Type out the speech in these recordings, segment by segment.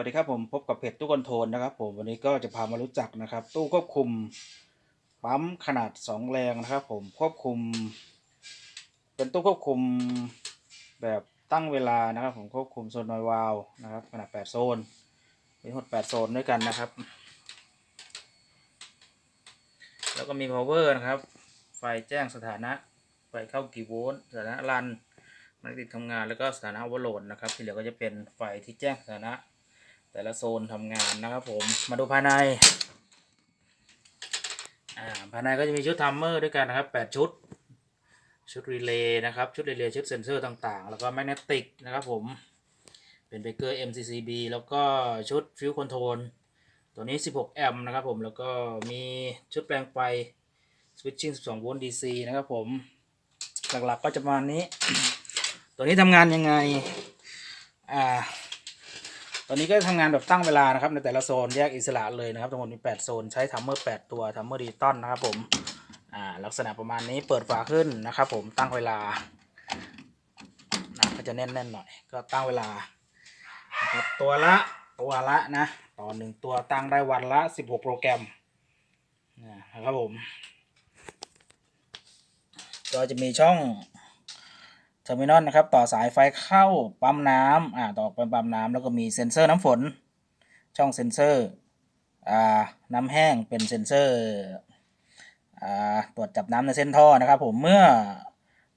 วัสดีครับผมพบกับเพจตู้คอนโทรลนะครับ ผมวันนี้ก็จะพามารู้จักนะครับ ตู้ควบคุมปั๊มขนาด 2 แรงนะครับ ผมควบคุม เป็นตู้ควบคุมแบบตั้งเวลานะครับ ผมควบคุมโซนนอยวาลวนะครับ ขนาด 8 โซนมีทั้งหด8โซนด้วยกันนะครับ แล้วก็มี power นะครับ ไฟแจ้งสถานะไฟเข้ากี่โวลต์สถานะรันมันติดทำงานแล้วก็สถานะโอเวอร์โหลดนะครับ ที่เหลือก็จะเป็นไฟที่แจ้งสถานะ แต่ละโซนทำงานนะครับผมมาดูภายในอ่าภายในก็จะมีชุดทัมเมอร์ด้วยกันนะครับ 8 ชุด ชุดรีเลย์นะครับ ชุดรีเลย์ชุดเซนเซอร์ต่างๆ แล้วก็แมกเนติกนะครับผม เป็นเบเกอร์ MCCB แล้วก็ชุดฟิวคอนโทรลตัวนี้ 16 แอมป์นะครับผม แล้วก็มีชุดแปลงไฟ switching 12 โวลต์ DC นะครับผม หลักๆก็จะประมาณนี้ ตัวนี้ทำงานยังไง อ่า ตอนนี้ก็ทำงานแบบตั้งเวลานะครับ ในแต่ละโซนแยกอิสระเลยนะครับทั้งหมดมี 8 โซน ใช้ทัมเมอร์ 8 ตัวทัมเมอร์ดิจิตอลนะครับผมอ่าลักษณะประมาณนี้เปิดฝาขึ้นนะครับ ผมตั้งเวลานะก็จะแน่นๆหน่อย ก็ตั้งเวลา ตัวละตัวละนะต่อหนึ่งตัวตั้งได้วันละ 16 โปรแกรมนะครับผม ก็จะมีช่อง เทอร์มินอลนะครับต่อสายไฟเข้าปั๊มน้ำอ่าต่อไปปั๊มน้ำแล้วก็มีเซ็นเซอร์น้ำฝน ช่องเซ็นเซอร์อ่าน้ำแห้งเป็นเซ็นเซอร์อ่าตรวจจับน้ำในเส้นท่อนะครับผมเมื่อ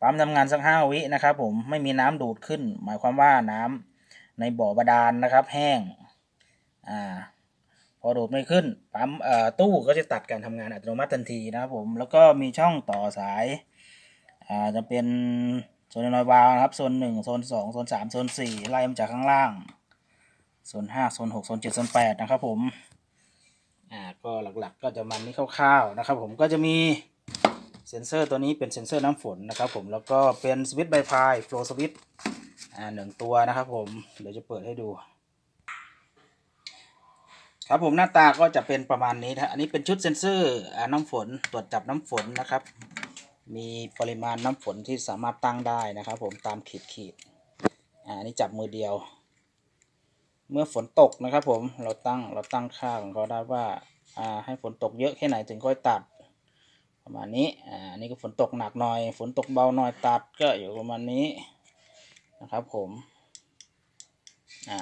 ปั๊มทำงานสักห้าวินะครับผมไม่มีน้ำดูดขึ้น หมายความว่าน้ำในบ่อบาดาลนะครับ แห้งอ่าพอดูดไม่ขึ้นปั๊มเอ่อตู้ก็จะตัดการทำงานอัตโนมัติทันทีนะครับผมแล้วก็มีช่องต่อสายอ่าจะเป็น โซนนอยวาลนะครับ โซนหนึ่งโซนสองโซนสามโซนสี่ไล่มาจากข้างล่าง โซนห้าโซนหกโซนเจ็ดโซนแปดนะครับผม อ่า ก็หลักๆ ก็จะมันนี้คร่าวๆนะครับ ผมก็จะมีเซนเซอร์ตัวนี้เป็นเซนเซอร์น้ำฝนนะครับผม แล้วก็เป็นสวิตช์ไบพายโฟล์สวิตช์ อ่าหนึ่งตัวนะครับผม เดี๋ยวจะเปิดให้ดู ครับผมหน้าตาก็จะเป็นประมาณนี้นะอันนี้เป็นชุดเซนเซอร์อน้ำฝนตรวจจับน้ำฝนนะครับ มีปริมาณน้ำฝนที่สามารถตั้งได้นะครับ ผมตามขีดขีดอันนี้จับมือเดียว เมื่อฝนตกนะครับ ผมเราตั้งเราตั้งค่าของเขาได้ว่าอ่าให้ฝนตกเยอะแค่ไหนถึงค่อยตัด ประมาณนี้อ่าอันนี้ก็ฝนตกหนักหน่อย ฝนตกเบาหน่อยตัดก็อยู่ประมาณนี้นะครับ ผมอ่า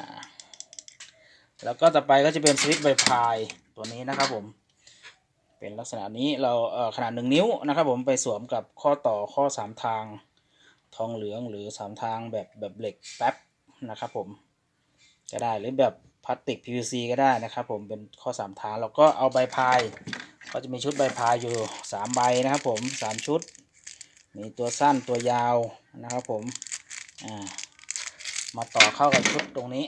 แล้วก็ต่อไปก็จะเป็นสวิตช์ใบพายตัวนี้นะครับผม เป็นลักษณะนี้เราเขนาดหนึ่งนิ้วนะครับผมไปสวมกับข้อต่อข้อสามทางทองเหลืองหรือสามทางแบบแบบเหล็กแป๊บนะครับผมก็ได้หรือแบบพลาสติก PVC ก็ได้นะครับผมเป็นข้อสามทางเราก็เอาใบพายก็จะมีชุดใบพายอยู่สามใบนะครับผมสามชุด มีตัวสั้นตัวยาวนะครับผมมาต่อเข้ากับชุดตรงนี้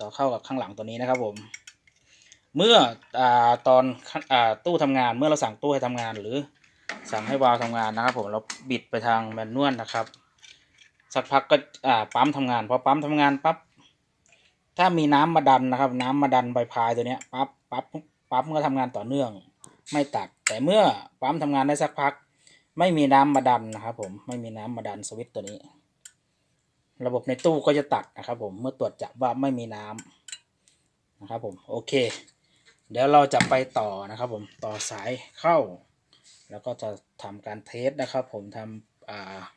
ต่อเข้ากับข้างหลังตัวนี้นะครับผม เมื่ออตอนอตู้ทำงานเมื่อเราสั่งตู้ให้ทำงาน หรือสั่งให้วาล์วทำงานนะครับ ผมเราบิดไปทางแมนนวลนะครับ สักพักก็ปั๊มทำงาน พอปั๊มทำงานปั๊บถ้ามีน้ำมาดันนะครับ น้ำมาดันใบพายตัวเนี้ยปั๊บปั๊บปั๊บมันก็ทำงานต่อเนื่อง ไม่ตัด แต่เมื่อปั๊มทำงานได้สักพัก ไม่มีน้ำมาดันนะครับ ผมไม่มีน้ำมาดันสวิตช์ตัวนี้ ระบบในตู้ก็จะตัดนะครับ ผมเมื่อตรวจจับว่าไม่มีน้ำนะครับผมโอเค เดี๋ยวเราจะไปต่อนะครับผมต่อสายเข้า แล้วก็จะทำการเทสนะครับผมท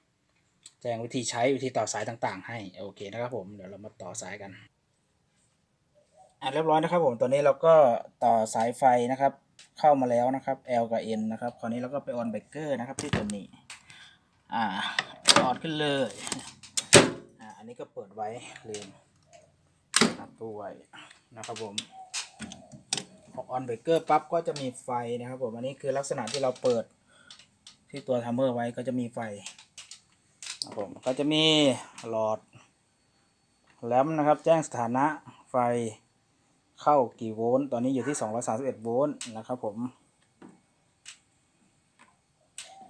ำแจ้งวิธีใช้วิธีต่อสายต่างๆ ให้โอเคนะครับผมเดี๋ยวเรามาต่อสายกันอะเรียบร้อยนะครับผมตอนนี้เราก็ต่อสายไฟนะครับ เข้ามาแล้วนะครับ L กับ N นะครับคราวนี้เราก็ไปออนเบรกเกอร์นะครับที่ตัวนี้อ่าออดขึ้นเลยอ่าอันนี้ก็เปิดไว้ลืมนับตู้ไว้นะครับผม อออนเบรกเกอร์ปั๊บก็จะมีไฟนะครับผมอันนี้คือลักษณะที่เราเปิดที่ตัวทัมเมอร์ไว้ก็จะมีไฟครับผมก็จะมีหลอดแลมป์นะครับ แจ้งสถานะไฟเข้ากี่โวลต์ตอนนี้อยู่ที่ 231 โวลต์นะครับผม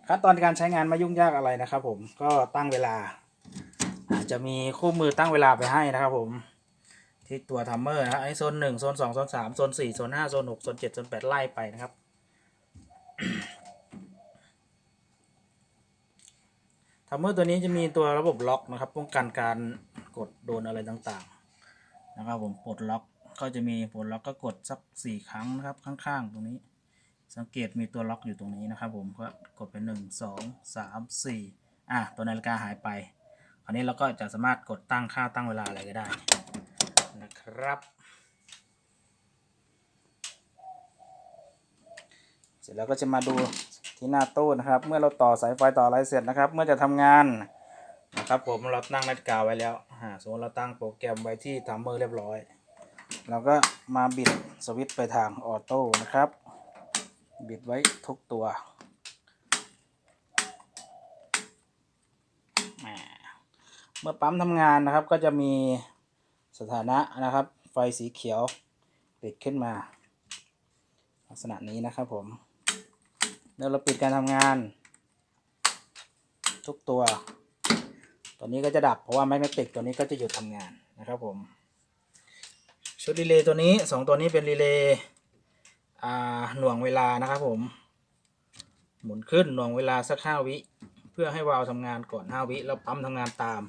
ขั้นตอนการใช้งานไม่ยุ่งยากอะไรนะครับผมก็ตั้งเวลาอาจจะมีคู่มือตั้งเวลาไปให้นะครับผม ที่ตัวทัมเมอร์นะครับไอโซนหนึ่งโซนสองโซนสามโซนสี่โซนห้าโซนหกโซนเจ็ดโซนแปดไล่ไปนะครับ ทัมเมอร์ตัวนี้จะมีตัวระบบล็อกนะครับ ป้องกันการกดโดนอะไรต่างนะครับผมปลดล็อกก็จะมีปลดล็อกก็กดสักสี่ครั้งนะครับ ข้างๆ ตรงนี้ สังเกตมีตัวล็อกอยู่ตรงนี้นะครับ ผมก็กดไปหนึ่งสองสามสี่อะตัวนาฬิกาหายไป คราวนี้เราก็จะสามารถกดตั้งค่าตั้งเวลาอะไรก็ได้ นะครับ เสร็จแล้วก็จะมาดูที่หน้าตู้นะครับ เมื่อเราต่อสายไฟต่ออะไรเสร็จนะครับ เมื่อจะทำงานนะครับผมเราตั้งนาฬิกาไว้แล้วอ่าสมมติเราตั้งโปรแกรมไว้ที่ทัมเมอร์เรียบร้อย เราก็มาบิดสวิตช์ไปทางออโต้นะครับ บิดไว้ทุกตัวเมื่อปั๊มทำงานนะครับก็จะมี สถานะนะครับ ไฟสีเขียวติดขึ้นมา ลักษณะนี้นะครับผม แล้วเราปิดการทำงาน ทุกตัว ตัวนี้ก็จะดับเพราะว่าแมกเนติกตัวนี้ก็จะหยุดทำงานนะครับผม ชุดรีเลย์ตัวนี้สองตัวนี้เป็นรีเลย์อ่าหน่วงเวลานะครับผม หมุนขึ้นหน่วงเวลาสักห้าวิ เพื่อให้วาล์วทำงานก่อนห้าวิ แล้วปั๊มทำงานตาม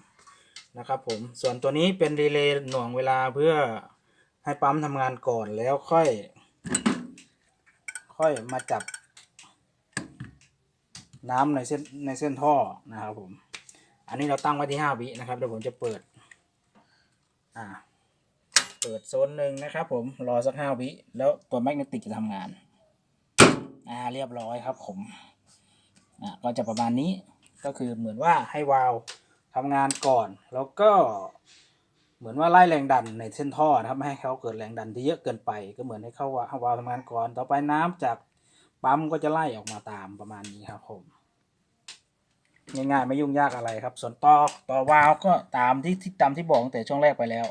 นะครับผมส่วนตัวนี้เป็นรีเลย์หน่วงเวลาเพื่อให้ปั๊มทำงานก่อนแล้วค่อย ค่อยมาจับ น้ำในเส้นในเส้นท่อนะครับผม อันนี้เราตั้งไว้ที่ห้าวินะครับเดี๋ยวผมจะเปิด อ่า เปิดโซนหนึ่งนะครับผมรอสักห้าวิแล้วตัวแมกเนติกจะทำงาน อ่าเรียบร้อยครับผม อ่าก็จะประมาณนี้ก็คือเหมือนว่าให้วาล์ว ทำงานก่อน แล้วก็เหมือนว่าไล่แรงดันในเส้นท่อนะครับไม่ให้เขาเกิดแรงดันที่เยอะเกินไป ก็เหมือนให้เขาวาล์วาทำงานก่อน ต่อไปน้ำจากปั๊มก็จะไล่ออกมาตามประมาณนี้ครับผมง่ายๆไม่ยุ่งยากอะไรครับ ส่วนต่อต่อวาล์วก็ตามที่ที่ตามที่บอกตั้งแต่ช่วงแรกไปแล้ว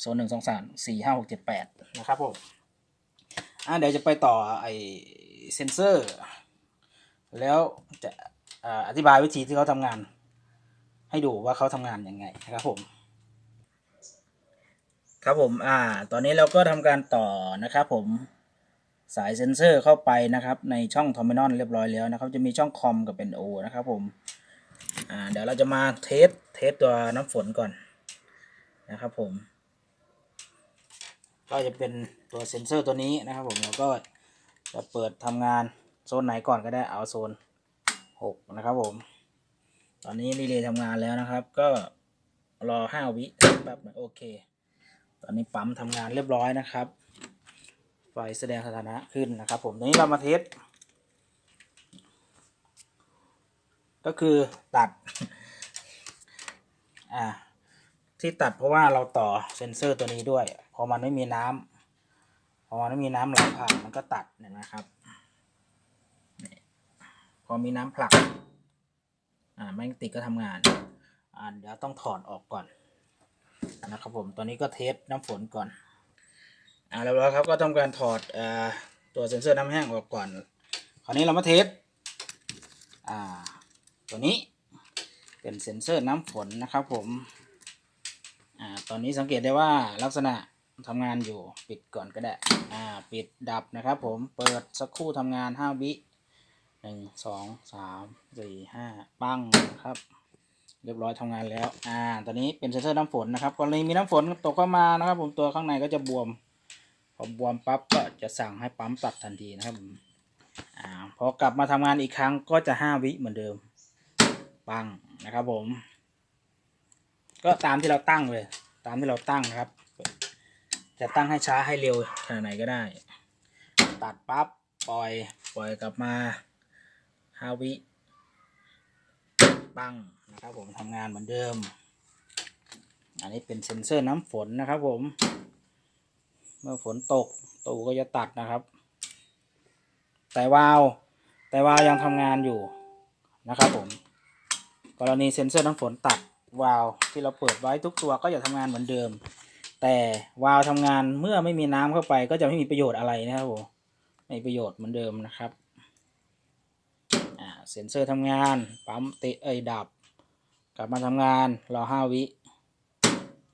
โซนหนึ่งสองสามสี่ห้าหกเจ็ดแปดนะครับผมอะเดี๋ยวจะไปต่อไอเซนเซอร์ แล้วจะออธิบายวิธีที่เขาทำงาน ให้ดูว่าเขาทำงานยังไงนะครับผม ครับผมอ่า ตอนนี้เราก็ทำการต่อนะครับผมสายเซ็นเซอร์เข้าไปนะครับ ในช่องทอมินอนเรียบร้อยแล้วนะครับ จะมีช่องคอมกับเป็นโอนะครับผมอ่าเดี๋ยวเราจะมาเทสเทสตัวน้ำฝนก่อนนะครับผม ก็จะเป็นตัวเซ็นเซอร์ตัวนี้นะครับผมแล้วก็จะเปิดทำงานโซนไหนก่อนก็ได้เอาโซนหกนะครับผม ตอนนี้รีเลย์ทำงานแล้วนะครับ ก็รอห้าวิแป๊บหนึงโอเค ตอนนี้ปั๊มทำงานเรียบร้อยนะครับ ไฟแสดงสถานะขึ้นนะครับ ผมตอนนี้เรามาเทสก็คือตัด อ่า ที่ตัดเพราะว่าเราต่อเซ็นเซอร์ตัวนี้ด้วย พอมันไม่มีน้ำพอมันไม่มีน้ำไหลผ่านมันก็ตัดเนี่ยนะครับ พอมีน้ำผลัก อ่าแมกติกก็ทำงานอ่าเดี๋ยวต้องถอดออกก่อนนะครับผมตอนนี้ก็เทสน้ำฝนก่อนอ่าแล้วแล้วครับก็ทำการถอดอ่าตัวเซ็นเซอร์น้ำแห้งออกก่อน คราวนี้เรามาเทสอ่าตัวนี้เป็นเซ็นเซอร์น้ำฝนนะครับผมอ่าตอนนี้สังเกตได้ว่าลักษณะทำงานอยู่ปิดก่อนก็ได้อ่าปิดดับนะครับผมเปิดสักครู่ทำงานห้าวิ หนึ่งสองสามสี่ห้าปั้งครับ เรียบร้อยทำงานแล้ว อ่า ตอนนี้เป็นเซนเซอร์น้ำฝนนะครับกรณีมีน้ำฝนตกเข้ามานะครับ ผมตัวข้างในก็จะบวมพอบวมปั๊บก็จะสั่งให้ปั๊มตัดทันทีนะครับผมอ่าพอกลับมาทำงานอีกครั้งก็จะห้าวิเหมือนเดิมปั้งนะครับ ผม ก็ตามที่เราตั้งเลย ตามที่เราตั้งนะครับ จะตั้งให้ช้าให้เร็วขนาดไหนก็ได้ ตัดปั๊บปล่อยปล่อยกลับมา ห้าวิปังนะครับผมทำงานเหมือนเดิม อันนี้เป็นเซ็นเซอร์น้ำฝนนะครับผม เมื่อฝนตกตู้ก็จะตัดนะครับ แต่วาล์วแต่วาล์วยังทำงานอยู่นะครับผม กรณีเซ็นเซอร์น้ำฝนตัดวาล์วที่เราเปิดไว้ทุกตัวก็จะทำงานเหมือนเดิม แต่วาล์วทำงานเมื่อไม่มีน้ำเข้าไปก็จะไม่มีประโยชน์อะไรนะครับผมไม่ประโยชน์เหมือนเดิมนะครับ เซ็นเซอร์ทำงาน ปั๊มเติเอ้ยดับ กลับมาทำงานรอห้าวิ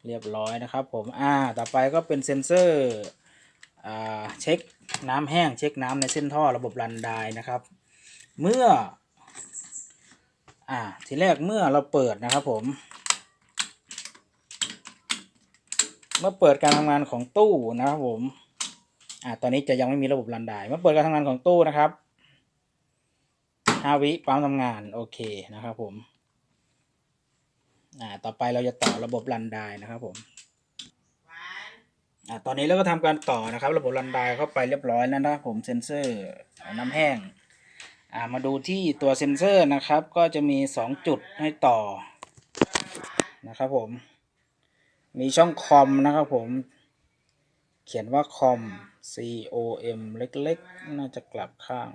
เรียบร้อยนะครับผมอ่าต่อไปก็เป็นเซ็นเซอร์อ่าเช็คน้ำแห้งเช็คน้ำในเส้นท่อระบบรันไดนะครับ เมื่ออ่าทีแรกเมื่อเราเปิดนะครับผม เมื่อเปิดการทำงานของตู้นะครับผมอ่าตอนนี้จะยังไม่มีระบบรันได้เมื่อเปิดการทำงานของตู้นะครับ ห้าวิปั๊มทำงานโอเคนะครับผม อ่า ต่อไปเราจะต่อระบบรันได้นะครับผม อ่า ตอนนี้เราก็ทำการต่อนะครับ ระบบรันได้เข้าไปเรียบร้อยแล้วนะครับผมเซ็นเซอร์น้ำแห้ง อ่า มาดูที่ตัวเซ็นเซอร์นะครับ ก็จะมีสองจุดให้ต่อนะครับผม มีช่องคอมนะครับผม เขียนว่าคอม C O M เล็กๆ น่าจะกลับข้าง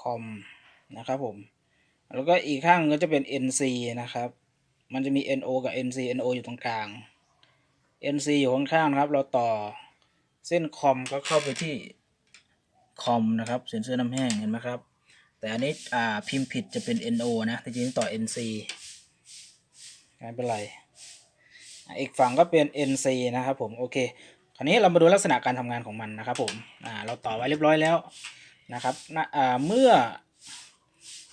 คอมนะครับผม แล้วก็อีกข้างก็จะเป็น NC นะครับ มันจะมี NO กับ NC NO อยู่ตรงกลาง NC อยู่ข้างๆนะครับ เราต่อเส้นคอมก็เข้าไปที่คอมนะครับเซ็นเซอร์น้ำแห้งเห็นไหมครับ แต่อันนี้อ่าพิมพ์ผิดจะเป็น NO นะแต่จริงต่อ NC ไม่เป็นไร อีกฝั่งก็เป็น NC นะครับผม โอเค คราวนี้เรามาดูลักษณะการทำงานของมันนะครับผม อ่า เราต่อไว้เรียบร้อยแล้ว นะครับนะเมื่อ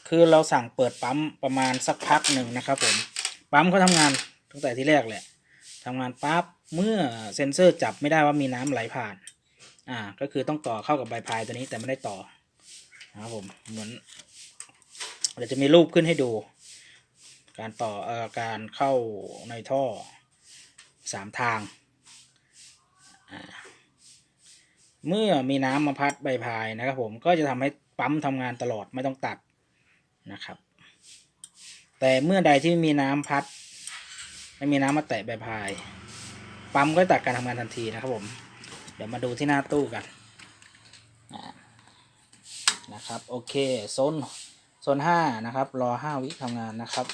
คือเราสั่งเปิดปั๊มประมาณสักพักหนึ่งนะครับผมปั๊มเขาทำงานตั้งแต่ที่แรกแหละทำงานปั๊บเมื่อเซ็นเซอร์จับไม่ได้ว่ามีน้ำไหลผ่าน อ่า ก็คือต้องต่อเข้ากับใบพายตัวนี้แต่ไม่ได้ต่อนะครับผมเหมือนเดี๋ยวจะมีรูปขึ้นให้ดู การต่อเอ่อการเข้าในท่อสามทางอ่า เมื่อมีน้ำมาพัดใบพายนะครับผมก็จะทำให้ปั๊มทำงานตลอดไม่ต้องตัดนะครับ แต่เมื่อใดที่มีน้ำพัด ไม่มีน้ำมาแตะใบพาย ปั๊มก็ตัดการทำงานทันทีนะครับผม เดี๋ยวมาดูที่หน้าตู้กันนะครับโอเคโซนโซนห้านะครับรอห้าวิทำงานนะครับ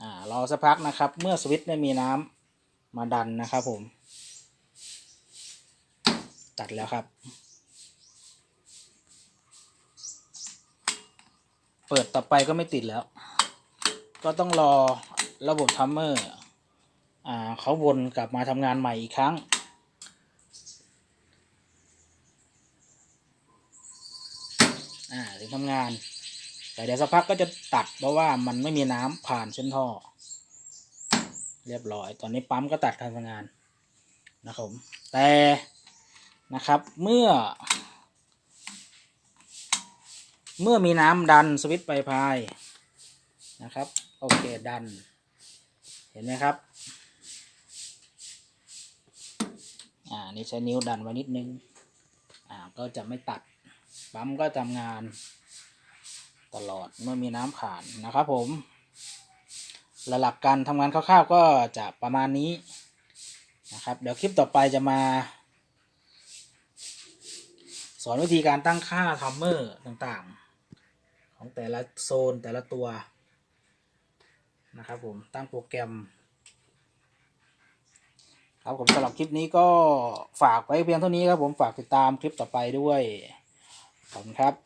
อ่ารอสักพักนะครับ เมื่อสวิตช์ได้มีน้ำมาดันนะครับผม ตัดแล้วครับ เปิดต่อไปก็ไม่ติดแล้ว ก็ต้องรอระบบทัมเมอร์อ่าเขาวนกลับมาทำงานใหม่อีกครั้ง อ่าถึงทำงาน แต่เดี๋ยวสักพักก็จะตัดเพราะว่ามันไม่มีน้ำผ่านเส้นท่อ เรียบร้อย ตอนนี้ปั๊มก็ตัดการทำงานนะครับแต่ นะครับ เมื่อ เมื่อมีน้ำดันสวิตช์ไปพายนะครับโอเคดัน เห็นไหมครับอ่านี่ใช้นิ้วดันไว้นิดนึงอ่าก็จะไม่ตัดปั๊มก็ทำงานตลอดเมื่อมีน้ำผ่านนะครับผมละหลักการทำงานคร่าวๆก็จะประมาณนี้นะครับ เดี๋ยวคลิปต่อไปจะมา สอนวิธีการตั้งค่าทัมเมอร์ต่างๆ ของแต่ละโซนแต่ละตัวนะครับผมตั้งโปรแกรม ครับผมสำหรับคลิปนี้ก็ฝากไว้เพียงเท่านี้ครับผมฝากติดตามคลิปต่อไปด้วย ขอบคุณครับ